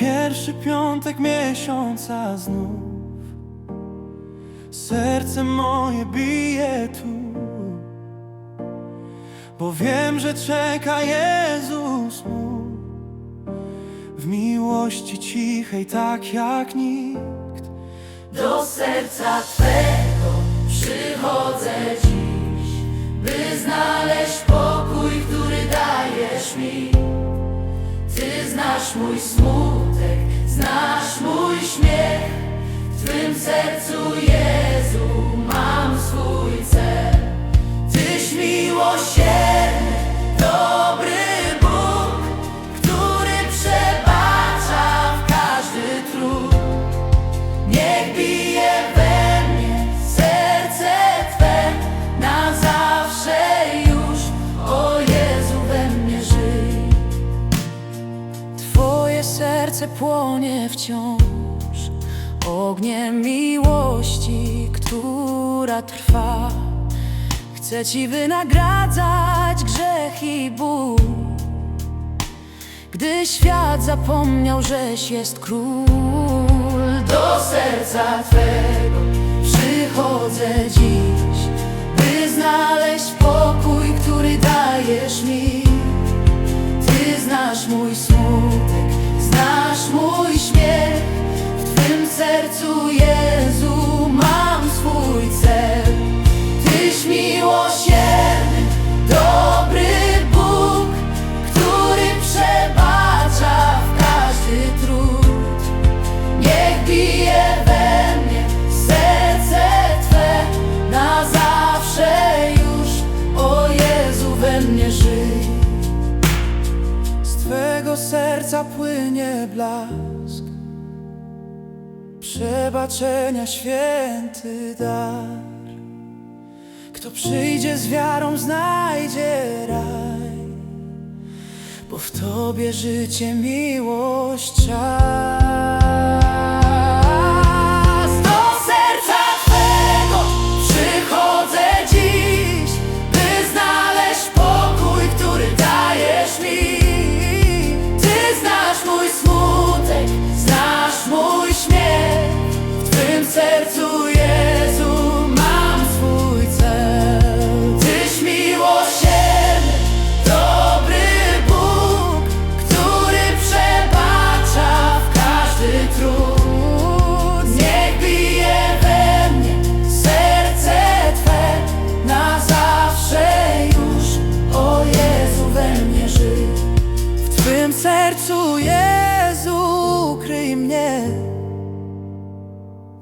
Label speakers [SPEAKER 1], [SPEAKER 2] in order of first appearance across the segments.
[SPEAKER 1] pierwszy piątek miesiąca znów. Serce moje bije tu. Bo wiem, że czeka Jezus mój W miłości cichej tak jak nikt.
[SPEAKER 2] Do serca Twego przychodzę dziś, by znaleźć pokój, który dajesz mi. Ty znasz mój smutek, znasz mój śmiech. W Twym sercu, Jezu, mam serce płonie wciąż ogniem miłości, która trwa. Chcę Ci wynagradzać grzech i ból. Gdy świat zapomniał, żeś jest król Do serca Twego przychodzę dziś
[SPEAKER 1] Twego serca płynie blask. Przebaczenia święty dar. Kto przyjdzie z wiarą znajdzie raj. Bo w Tobie życie, miłość, czas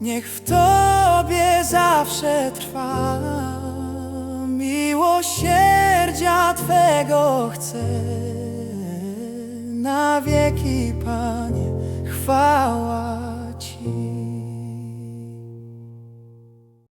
[SPEAKER 2] Niech
[SPEAKER 1] w Tobie zawsze trwa Miłosierdzia Twego chcę Na wieki, chwała